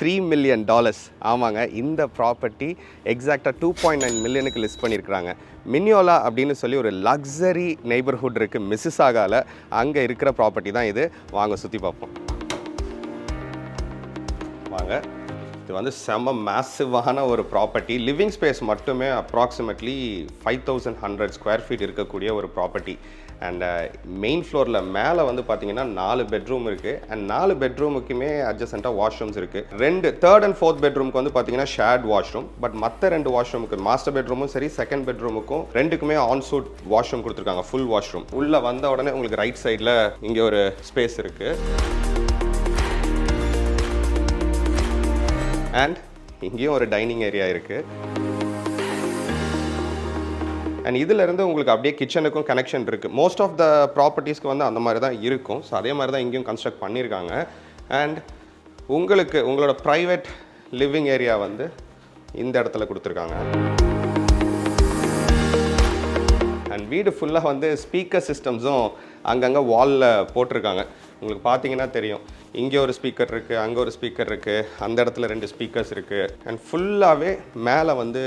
Three million dollars ஆமாங்க இந்த property எக்ஸாக்டாக டூ பாயிண்ட் நைன் மில்லியனுக்கு லிஸ்ட் பண்ணியிருக்கிறாங்க மினியோலா அப்படின்னு சொல்லி ஒரு லக்ஸரி நெய்பர்ஹுட் இருக்குது மிஸ்ஸிசாகாவில் அங்கே இருக்கிற ப்ராப்பர்ட்டி தான் இது. வாங்க சுற்றி பார்ப்போம். வாங்க. இது வந்து செம மேசிவான ஒரு ப்ராப்பர்ட்டி லிவிங் ஸ்பேஸ் மட்டுமே approximately five thousand hundred square feet இருக்கக்கூடிய ஒரு ப்ராப்பர்ட்டி அண்ட் மெயின் ஃப்ளோரில் மேலே வந்து பார்த்தீங்கன்னா நாலு பெட்ரூம் இருக்குது அண்ட் நாலு பெட்ரூமுக்குமே அட்ஜசண்ட்டாக வாஷ்ரூம்ஸ் இருக்குது ரெண்டு தேர்ட் அண்ட் ஃபோர்த் பெட்ரூமுக்கு வந்து பார்த்தீங்கன்னா ஷேர்ட் வாஷ்ரூம் பட் மற்ற ரெண்டு வாஷ்ரூமுக்கு மாஸ்டர் பெட்ரூமும் சரி செகண்ட் பெட்ரூமுக்கும் ரெண்டுக்குமே ஆன்சூட் வாஷ்ரூம் கொடுத்துருக்காங்க ஃபுல் வாஷ்ரூம் உள்ளே வந்த உடனே உங்களுக்கு ரைட் சைடில் இங்கே ஒரு ஸ்பேஸ் இருக்குது அண்ட் இங்கேயும் ஒரு டைனிங் ஏரியா இருக்குது அண்ட் இதிலிருந்து உங்களுக்கு அப்படியே கிச்சனுக்கும் கனெக்ஷன் இருக்குது மோஸ்ட் ஆஃப் த ப்ராப்பர்ட்டிஸ்க்கு வந்து அந்த மாதிரி தான் இருக்கும். ஸோ அதே மாதிரி தான் இங்கேயும் கன்ஸ்ட்ரக்ட் பண்ணியிருக்காங்க. அண்ட் உங்களுக்கு உங்களோட ப்ரைவேட் லிவிங் ஏரியா வந்து இந்த இடத்துல கொடுத்துருக்காங்க. அண்ட் வீடு ஃபுல்லாக வந்து ஸ்பீக்கர் சிஸ்டம்ஸும் அங்கங்கே வாலில் போட்டிருக்காங்க. உங்களுக்கு பார்த்தீங்கன்னா தெரியும். இங்கே ஒரு ஸ்பீக்கர் இருக்குது அங்கே ஒரு ஸ்பீக்கர் இருக்குது அந்த இடத்துல ரெண்டு ஸ்பீக்கர்ஸ் இருக்குது அண்ட் ஃபுல்லாகவே மேலே வந்து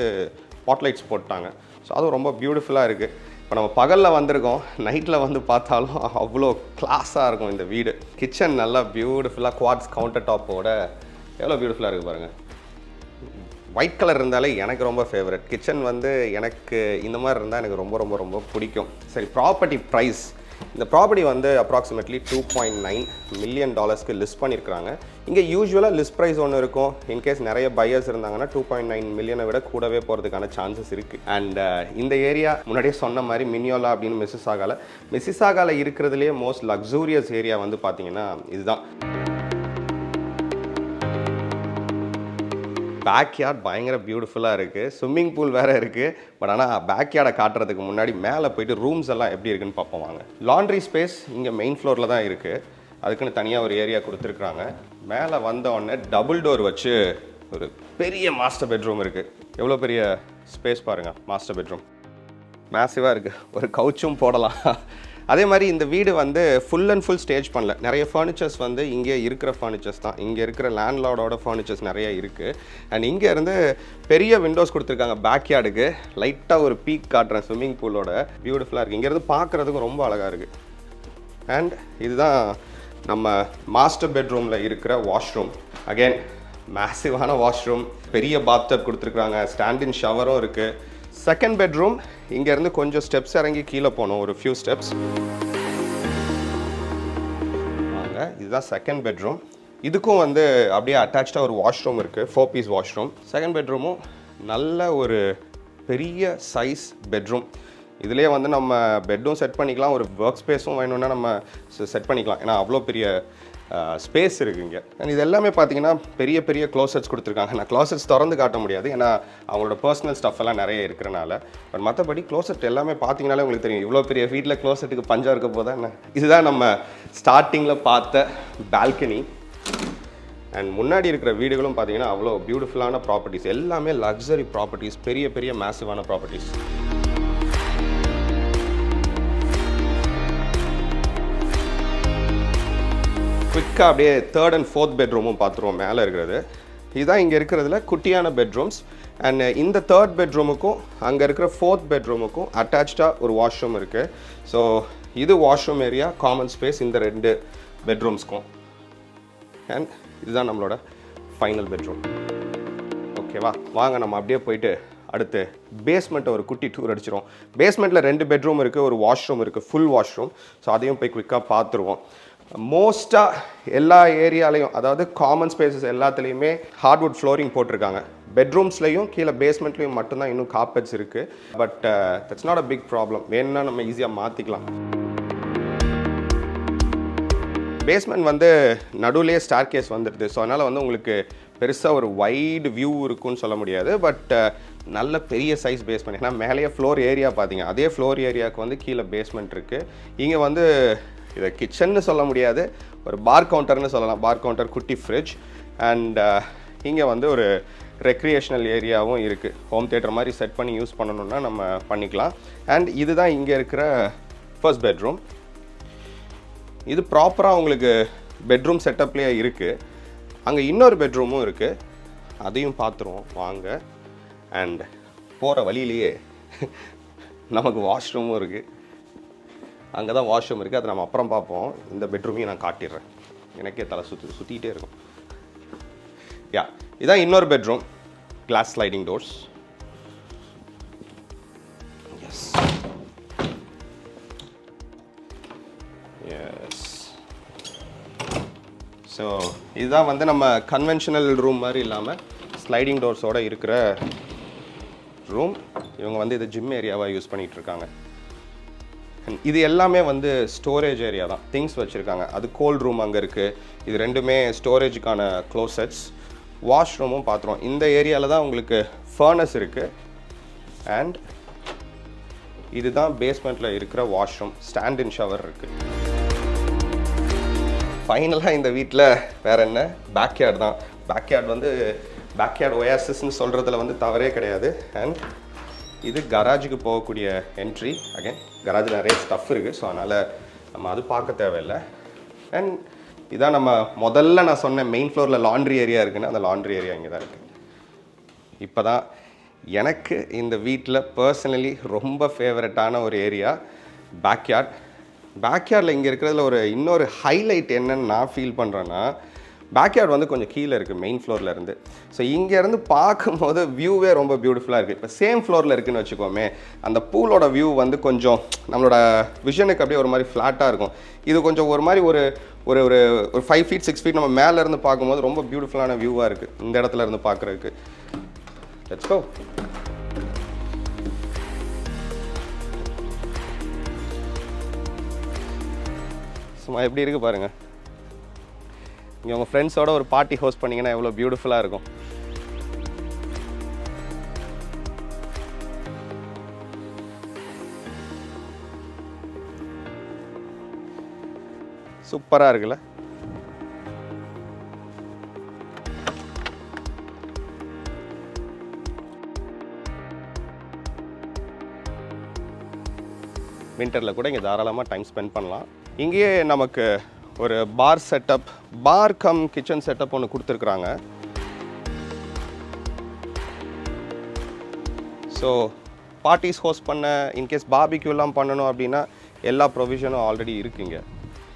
ஸ்பாட்லைட்ஸ் போட்டாங்க. ஸோ அதுவும் ரொம்ப பியூட்டிஃபுல்லாக இருக்குது இப்போ நம்ம பகலில் வந்திருக்கோம். நைட்டில் வந்து பார்த்தாலும் அவ்வளோ கிளாஸாக இருக்கும் இந்த வீடு. கிச்சன் நல்லா பியூட்டிஃபுல்லாக குவாட்ஸ் கவுண்டர் டாப்போட எவ்வளோ பியூட்டிஃபுல்லாக இருக்குது பாருங்கள் ஒயிட் கலர் இருந்தாலே எனக்கு ரொம்ப ஃபேவரட் கிச்சன் வந்து எனக்கு இந்த மாதிரி இருந்தால் எனக்கு ரொம்ப ரொம்ப ரொம்ப பிடிக்கும். சரி ப்ராப்பர்ட்டி ப்ரைஸ் இந்த ப்ராப்பர்ட்டி வந்து approximately two point nine million டாலர்ஸ்க்கு list பண்ணியிருக்காங்க இங்கே யூஸ்வலாக லிஸ்ட் ப்ரைஸ் ஒன்று இருக்கும். இன்கேஸ் நிறைய பையர்ஸ் இருந்தாங்கன்னா டூ பாயிண்ட் நைன் மில்லியனை விட கூடவே போகிறதுக்கான சான்சஸ் இருக்குது அண்ட் uh, இந்த ஏரியா முன்னாடியே சொன்ன மாதிரி மினியோலா அப்படின்னு மிஸ்ஸிசாகால மிஸ்ஸிசாகால இருக்கிறதுலேயே மோஸ்ட் லக்ஸூரியஸ் ஏரியா வந்து பார்த்தீங்கன்னா இதுதான். பேக்யார்ட் பயங்கர பியூட்டிஃபுல்லாக இருக்குது ஸ்விம்மிங் பூல் வேறு இருக்குது பட் ஆனால் பேக்யார்டை காட்டுறதுக்கு முன்னாடி மேலே போயிட்டு ரூம்ஸ் எல்லாம் எப்படி இருக்குன்னு பார்ப்போம் வாங்க. லாண்ட்ரி ஸ்பேஸ் இங்கே மெயின் ஃப்ளோரில் தான் இருக்குது அதுக்குன்னு தனியாக ஒரு ஏரியா கொடுத்துருக்குறாங்க. மேலே வந்த உடனே டபுள் டோர் வச்சு ஒரு பெரிய மாஸ்டர் பெட்ரூம் இருக்குது எவ்வளோ பெரிய ஸ்பேஸ் பாருங்கள் மாஸ்டர் பெட்ரூம் மேசிவாக இருக்குது ஒரு கவுச்சும் போடலாம். அதே மாதிரி இந்த வீடு வந்து ஃபுல் அண்ட் ஃபுல் ஸ்டேஜ் பண்ணல. நிறைய ஃபர்னிச்சர்ஸ் வந்து இங்கே இருக்கிற ஃபர்னிச்சர்ஸ் தான். இங்கே இருக்கிற லேண்ட்லார்டோட ஃபர்னிச்சர்ஸ் நிறைய இருக்குது அண்ட் இங்கே இருந்து பெரிய விண்டோஸ் கொடுத்துருக்காங்க பேக்யார்டுக்கு லைட்டாக ஒரு பீக் காட்டுறேன் ஸ்விம்மிங் பூலோட பியூட்டிஃபுல்லாக இருக்குது இங்கேருந்து பார்க்குறதுக்கும் ரொம்ப அழகாக இருக்குது அண்ட் இதுதான் நம்ம மாஸ்டர் பெட்ரூமில் இருக்கிற வாஷ்ரூம் அகைன் மேசிவான வாஷ்ரூம் பெரிய பாத்டப் கொடுத்துருக்குறாங்க. ஸ்டாண்டின் ஷவரும் இருக்குது செகண்ட் பெட்ரூம் இங்கேருந்து கொஞ்சம் ஸ்டெப்ஸ் இறங்கி கீழே போகணும் ஒரு ஃபியூ ஸ்டெப்ஸ் வாங்க இதுதான் செகண்ட் பெட்ரூம் இதுக்கும் வந்து அப்படியே அட்டாச்சாக ஒரு வாஷ்ரூம் இருக்குது ஃபோர் பீஸ் வாஷ்ரூம் செகண்ட் பெட்ரூமும் நல்ல ஒரு பெரிய சைஸ் பெட்ரூம் இதுலேயே வந்து நம்ம பெட்டும் செட் பண்ணிக்கலாம் ஒரு ஒர்க் ஸ்பேஸும் வேணும்னா நம்ம செட் பண்ணிக்கலாம். ஏன்னா அவ்வளோ பெரிய ஸ்பேஸ் இருக்குது இங்கே. அண்ட் இது எல்லாமே பார்த்தீங்கன்னா பெரிய பெரிய க்ளோசட்ஸ் கொடுத்துருக்காங்க. நான் க்ளோசட்ஸ் திறந்து காட்ட முடியாது. ஏன்னா அவங்களோட பர்சனல் ஸ்டஃப் எல்லாம் நிறைய இருக்கிறனால. பட் மற்றபடி க்ளோசட் எல்லாமே பார்த்தீங்கனாலே உங்களுக்கு தெரியும். இவ்வளோ பெரிய வீட்டில் க்ளோசட்டுக்கு பஞ்சம் இருக்க போதா என்ன? இதுதான் நம்ம ஸ்டார்டிங்கில் பார்த்த பால்கனி அண்ட் முன்னாடி இருக்கிற வீடுகளும் பார்த்தீங்கன்னா அவ்வளோ பியூட்டிஃபுல்லான ப்ராப்பர்ட்டிஸ் எல்லாமே லக்ஸரி ப்ராப்பர்ட்டிஸ் பெரிய பெரிய மேசிவான ப்ராப்பர்ட்டிஸ் குவிக்காக அப்படியே தேர்ட் அண்ட் ஃபோர்த் பெட்ரூமும் பார்த்துருவோம் மேலே இருக்கிறது. இதுதான் இங்கே இருக்கிறதுல குட்டியான பெட்ரூம்ஸ் அண்ட் இந்த தேர்ட் பெட்ரூமுக்கும் அங்கே இருக்கிற ஃபோர்த் பெட்ரூமுக்கும் அட்டாச்சாக ஒரு வாஷ்ரூம் இருக்குது ஸோ இது வாஷ்ரூம் ஏரியா காமன் ஸ்பேஸ் இந்த ரெண்டு பெட்ரூம்ஸ்க்கும் அண்ட் இதுதான் நம்மளோட ஃபைனல் பெட்ரூம் ஓகேவா வாங்க நம்ம அப்படியே போயிட்டு அடுத்து பேஸ்மெண்ட்டை ஒரு குட்டி டூர் அடிச்சிடும் பேஸ்மெண்ட்டில் ரெண்டு பெட்ரூம் இருக்குது ஒரு வாஷ்ரூம் இருக்குது ஃபுல் வாஷ்ரூம் ஸோ அதையும் போய் குயிக்காக பார்த்துருவோம் மோஸ்ட்டாக எல்லா ஏரியாலையும் அதாவது காமன் ஸ்பேசஸ் எல்லாத்துலேயுமே ஹார்ட்வுட் ஃப்ளோரிங் போட்டிருக்காங்க. பெட்ரூம்ஸ்லையும் கீழே பேஸ்மெண்ட்லையும் மட்டும்தான் இன்னும் காப்பெட்ஸ் இருக்குது but that's not a big problem வேணும்னா நம்ம ஈஸியாக மாற்றிக்கலாம் பேஸ்மெண்ட் வந்து நடுவுலேயே ஸ்டார் கேஸ் வந்துடுது. ஸோ அதனால் வந்து உங்களுக்கு பெருசாக ஒரு வைடு வியூ இருக்குன்னு சொல்ல முடியாது. பட் uh, நல்ல பெரிய சைஸ் பேஸ்மெண்ட் ஏன்னா மேலேயே ஃப்ளோர் ஏரியா பார்த்தீங்க அதே ஃப்ளோர் ஏரியாவுக்கு வந்து கீழே பேஸ்மெண்ட் இருக்குது இங்கே வந்து இதை கிச்சன்னு சொல்ல முடியாது ஒரு பார் கவுண்டர்னு சொல்லலாம். பார் கவுண்டர் குட்டி ஃப்ரிட்ஜ் அண்ட் இங்கே வந்து ஒரு ரெக்ரியேஷனல் ஏரியாவும் இருக்குது ஹோம் தேட்டர் மாதிரி செட் பண்ணி யூஸ் பண்ணணுன்னா நம்ம பண்ணிக்கலாம். அண்ட் இதுதான் இங்கே இருக்கிற ஃபர்ஸ்ட் பெட்ரூம் இது ப்ராப்பராக உங்களுக்கு பெட்ரூம் செட்டப்லேயே இருக்குது அங்கே இன்னொரு பெட்ரூமும் இருக்குது அதையும் பார்த்துருவோம் வாங்க. அண்ட் போகிற வழியிலேயே நமக்கு வாஷ்ரூமும் இருக்குது அங்கே தான் வாஷ்ரூம் இருக்குது அதை நம்ம அப்புறம் பார்ப்போம். இந்த பெட்ரூமையும் நான் காட்டிடுறேன். எனக்கே தலை சுற்றி சுற்றிக்கிட்டே இருக்கும். யா இதான் இன்னொரு bedroom glass sliding doors yes yes so இதுதான் வந்து நம்ம கன்வென்ஷனல் ரூம் மாதிரி இல்லாமல் ஸ்லைடிங் டோர்ஸோட இருக்கிற ரூம் இவங்க வந்து இது ஜிம் ஏரியாவாக யூஸ் பண்ணிகிட்டு இருக்காங்க. இது எல்லாமே வந்து ஸ்டோரேஜ் ஏரியா தான். திங்ஸ் வச்சுருக்காங்க. அது கோல்ட் ரூம் அங்கே இருக்குது இது ரெண்டுமே ஸ்டோரேஜுக்கான க்ளோசட்ஸ் வாஷ்ரூமும் பார்த்துருவோம் இந்த ஏரியாவில் தான் உங்களுக்கு ஃபர்னஸ் இருக்குது அண்ட் இதுதான் பேஸ்மெண்ட்டில் இருக்கிற வாஷ்ரூம் ஸ்டாண்ட் இன் ஷவர் இருக்குது ஃபைனலாக இந்த வீட்டில் வேறு என்ன? பேக்யார்ட் தான். பேக்யார்ட் வந்து பேக்யார்டு ஒயாசிஸ்ன்னு சொல்கிறதுல வந்து தவறே கிடையாது. அண்ட் இது கராஜுக்கு போகக்கூடிய என்ட்ரி அகைன் கராஜில் நிறைய ஸ்டஃப் இருக்குது ஸோ அதனால் நம்ம அது பார்க்க தேவையில்லை. அண்ட் இதான் நம்ம முதல்ல நான் சொன்ன மெயின் ஃப்ளோரில் லாண்ட்ரி ஏரியா இருக்குன்னு அந்த லாண்ட்ரி ஏரியா இங்கே தான் இருக்குது இப்போ தான் எனக்கு இந்த வீட்டில் பர்சனலி ரொம்ப ஃபேவரட்டான ஒரு ஏரியா பேக்யார்ட் பேக்யார்டில் இங்கே இருக்கிறதுல ஒரு இன்னொரு ஹைலைட் என்னன்னு நான் ஃபீல் பண்ணுறேன்னா பேக்யார்ட் வந்து கொஞ்சம் கீழே இருக்குது மெயின் ஃப்ளோரில் இருந்து. ஸோ இங்கேருந்து பார்க்கும்போது வியூவே ரொம்ப பியூட்டிஃபுல்லாக இருக்குது இப்போ சேம் ஃப்ளோரில் இருக்குன்னு வச்சுக்கோமே அந்த பூலோட வியூ வந்து கொஞ்சம் நம்மளோட விஷனுக்கு அப்படியே ஒரு மாதிரி ஃப்ளாட்டாக இருக்கும். இது கொஞ்சம் ஒரு மாதிரி ஒரு ஒரு ஒரு ஒரு ஃபைவ் ஃபீட் சிக்ஸ் ஃபீட் நம்ம மேலேருந்து பார்க்கும்போது ரொம்ப பியூட்டிஃபுல்லான வியூவாக இருக்குது இந்த இடத்துல இருந்து பார்க்குறதுக்கு. லெட்ஸ் கோ சும்மா எப்படி இருக்கு பாருங்க. இங்கே உங்கள் ஃப்ரெண்ட்ஸோட ஒரு பார்ட்டி ஹோஸ்ட் பண்ணீங்கன்னா எவ்வளோ பியூட்டிஃபுல்லாக இருக்கும். சூப்பராக இருக்குல்ல? வின்டரில் கூட இங்கே தாராளமாக டைம் ஸ்பெண்ட் பண்ணலாம். இங்கேயே நமக்கு ஒரு bar setup bar cum kitchen setup ஒன்று கொடுத்துருக்குறாங்க. ஸோ பார்ட்டிஸ் ஹோஸ்ட் பண்ண இன்கேஸ் பாபிக்யூலாம் பண்ணணும் அப்படின்னா எல்லா ப்ரொவிஷனும் ஆல்ரெடி இருக்குங்க.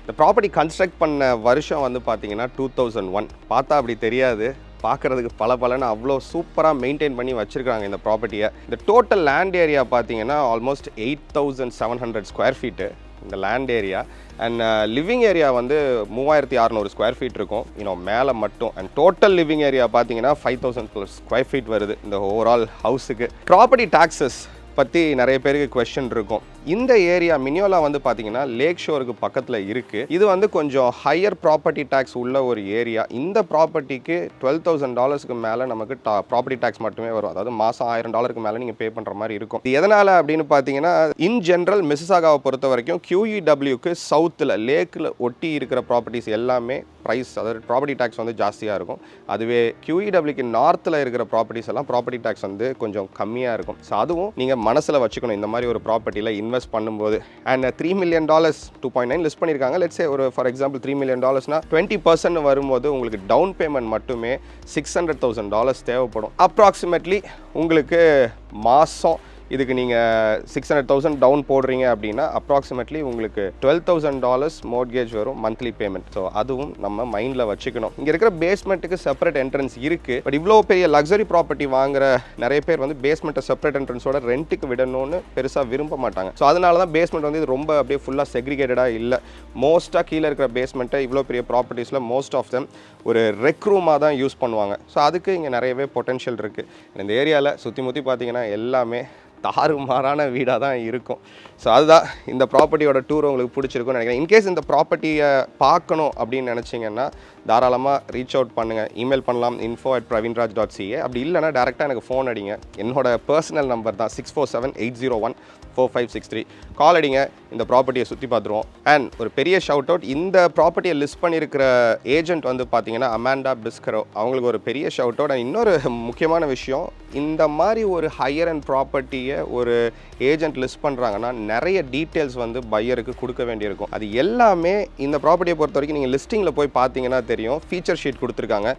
இந்த ப்ராப்பர்ட்டி கன்ஸ்ட்ரக்ட் பண்ண வருஷம் வந்து பார்த்தீங்கன்னா டூ தௌசண்ட் ஒன் பார்த்தா அப்படி தெரியாது. பார்க்குறதுக்கு பல பலன்னு அவ்வளோ சூப்பராக மெயின்டைன் பண்ணி வச்சுருக்காங்க இந்த ப்ராப்பர்ட்டியை இந்த டோட்டல் லேண்ட் ஏரியா பார்த்தீங்கன்னா almost eight thousand seven hundred square feet இந்த land area and living area வந்து மூவாயிரத்தி அறநூறு ஸ்கொயர் ஃபீட் இருக்கும். இன்னும் மேலே மட்டும். அண்ட் டோட்டல் லிவிங் ஏரியா பார்த்தீங்கன்னா five thousand plus square feet வருது இந்த ஓவரால் ஹவுஸுக்கு ப்ராப்பர்ட்டி டாக்ஸஸ் பற்றி நிறைய பேருக்கு கொஸ்டின் இருக்கும். இந்த ஏரியா மினியோலா வந்து பார்த்தீங்கன்னா லேக் ஷோருக்கு பக்கத்தில் இருக்குது இது வந்து கொஞ்சம் ஹையர் ப்ராப்பர்ட்டி டேக்ஸ் உள்ள ஒரு ஏரியா இந்த ப்ராப்பர்ட்டிக்கு டுவெல் தௌசண்ட் டாலர்ஸ்க்கு மேலே நமக்கு டா ப்ராப்பர்ட்டி டேக்ஸ் மட்டுமே வரும். அதாவது மாதம் ஆயிரம் டாலருக்கு மேலே நீங்கள் பே பண்ணுற மாதிரி இருக்கும். இது எதனால் அப்படின்னு பார்த்தீங்கன்னா இன் ஜென்ரல் மிஸ்ஸாகாவை பொறுத்த வரைக்கும் கியூஇடபிள்யூக்கு சவுத்தில் லேக்கில் ஒட்டி இருக்கிற ப்ராப்பர்ட்டிஸ் எல்லாமே ப்ரைஸ் அதாவது ப்ராப்பர்ட்டி டேக்ஸ் வந்து ஜாஸ்தியாக இருக்கும். அதுவே கியூஇடபிள்யூக்கு நார்த்தில் இருக்கிற ப்ராப்பர்ட்டிஸ் எல்லாம் ப்ராப்பர்ட்டி டேக்ஸ் வந்து கொஞ்சம் கம்மியாக இருக்கும். ஸோ அதுவும் நீங்கள் மனசில் வச்சுக்கணும். இந்த மாதிரி ஒரு ப்ராப்பர்ட்டியில் இன்வெஸ்ட் பண்ணும்போது. And three million dollars two point nine list பண்ணியிருக்காங்க லெட்ஸே ஒரு ஃபார் எக்ஸாம்பிள் த்ரீ மில்லியன் டாலர்ஸ்னா டுவெண்ட்டி பர்சன்ட் வரும்போது உங்களுக்கு டவுன் பேமெண்ட் மட்டுமே சிக்ஸ் ஹண்ட்ரட் தௌசண்ட் டாலர்ஸ் தேவைப்படும். அப்ராக்சிமேட்லி உங்களுக்கு மாதம் இதுக்கு நீங்கள் சிக்ஸ் ஹண்ட்ரட் தௌசண்ட் டவுன் போடுறீங்க அப்படின்னா அப்ராக்சிமேட்லி உங்களுக்கு டுவெல் தௌசண்ட் டாலர்ஸ் மோட்கேஜ் வரும் மந்த்லி பேமெண்ட் ஸோ அதுவும் நம்ம மைண்டில் வச்சுக்கணும். இங்கே இருக்கிற பேஸ்மெண்ட்டுக்கு செப்பரேட் என்ட்ரன்ஸ் இருக்குது பட் இவ்வளோ பெரிய லக்ஸரி ப்ராப்பர்ட்டி வாங்குற நிறைய பேர் வந்து பேஸ்மெண்ட்டை செப்பரேட் என்ட்ரன்ஸோட ரெண்ட்டுக்கு விடணும்னு பெருசாக விரும்ப மாட்டாங்க. ஸோ அதனால தான் பேஸ்மெண்ட் வந்து இது ரொம்ப அப்படியே ஃபுல்லாக செக்ரிகேட்டடாக இல்லை. மோஸ்ட்டாக கீழே இருக்கிற பேஸ்மெண்ட்டை இவ்வளோ பெரிய ப்ராப்பர்ட்டிஸில் மோஸ்ட் ஆஃப் தம் ஒரு ரெக் ரூமாக தான் யூஸ் பண்ணுவாங்க. ஸோ அதுக்கு இங்கே நிறையவே பொட்டென்ஷியல் இருக்குது இந்த ஏரியாவில் சுற்றி முற்றி பார்த்தீங்கன்னா எல்லாமே தாறுமாறான வீடாக தான் இருக்கும். ஸோ அதுதான் இந்த ப்ராப்பர்ட்டியோட டூர் உங்களுக்கு பிடிச்சிருக்கும்னு நினைக்கிறேன். இன்கேஸ் இந்த ப்ராப்பர்ட்டியை பார்க்கணும் அப்படின்னு நினச்சிங்கன்னா தாராளமாக ரீச் அவுட் பண்ணுங்கள் இமெயில் பண்ணலாம் info at Praveenraj dot CA அப்படி இல்லைனா டேரெக்டாக எனக்கு ஃபோன் அடிங்க. என்னோட பர்சனல் நம்பர் தான் six four seven eight zero one four five six three call அடிங்க. இந்த ப்ராப்பர்ட்டியை சுற்றி பார்த்துருவோம். அண்ட் ஒரு பெரிய ஷவுட் அவுட் இந்த ப்ராப்பர்ட்டியை லிஸ்ட் பண்ணியிருக்கிற ஏஜென்ட் வந்து பார்த்தீங்கன்னா அமாண்டா பிஸ்கரோ அவங்களுக்கு ஒரு பெரிய ஷவுட் அவுட் அண்ட் இன்னொரு முக்கியமான விஷயம் இந்த மாதிரி ஒரு ஹையர் அண்ட் ப்ராப்பர்ட்டியை ஒரு ஏஜென்ட் லிஸ்ட் பண்ணுறாங்கன்னா நிறைய டீட்டெயில்ஸ் வந்து பையருக்கு கொடுக்க வேண்டியிருக்கும். அது எல்லாமே இந்த ப்ராப்பர்ட்டியை பொறுத்த வரைக்கும் நீங்கள் லிஸ்டிங்கில் போய் பார்த்தீங்கன்னா தெரியும். ஃபீச்சர் ஷீட் கொடுத்துருக்காங்க.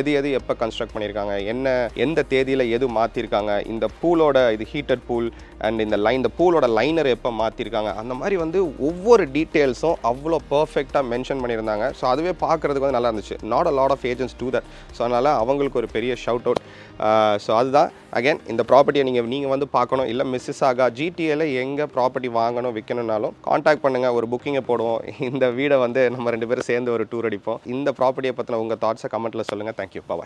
எது எது எப்போ கன்ஸ்ட்ரக்ட் பண்ணியிருக்காங்க? என்ன எந்த தேதியில் எது மாற்றிருக்காங்க இந்த பூலோட இது ஹீட்டட் பூல் அண்ட் இந்த லைன் இந்த பூலோட லைனர் எப்போ மாற்றிருக்காங்க அந்த மாதிரி வந்து ஒவ்வொரு டீட்டெயில்ஸும் அவ்வளோ பர்ஃபெக்டாக மென்ஷன் பண்ணியிருந்தாங்க. ஸோ அதுவே பார்க்குறதுக்கு வந்து நல்லா இருந்துச்சு. Not a lot of agents do that so அதனால் அவங்களுக்கு ஒரு பெரிய ஷவுட் அவுட் ஸோ அதுதான். அகைன் இந்த ப்ராப்பர்ட்டியை நீங்கள் நீங்கள் வந்து பார்க்கணும். இல்லை மிஸ்ஸஸ் ஆகா ஜிடிஏல எங்கே ப்ராப்பர்ட்டி வாங்கணும் விற்கணும்னாலும் காண்டாக்ட் பண்ணுங்கள் ஒரு புக்கிங்கை போடுவோம். இந்த வீடை வந்து நம்ம ரெண்டு பேரும் சேர்ந்து ஒரு டூர் அடிப்போம். இந்த ப்ராப்பர்ட்டியை பற்றின உங்கள் தாட்ஸை கமெண்ட்டில் சொல்லுங்கள் தேங்க்யூ பாய்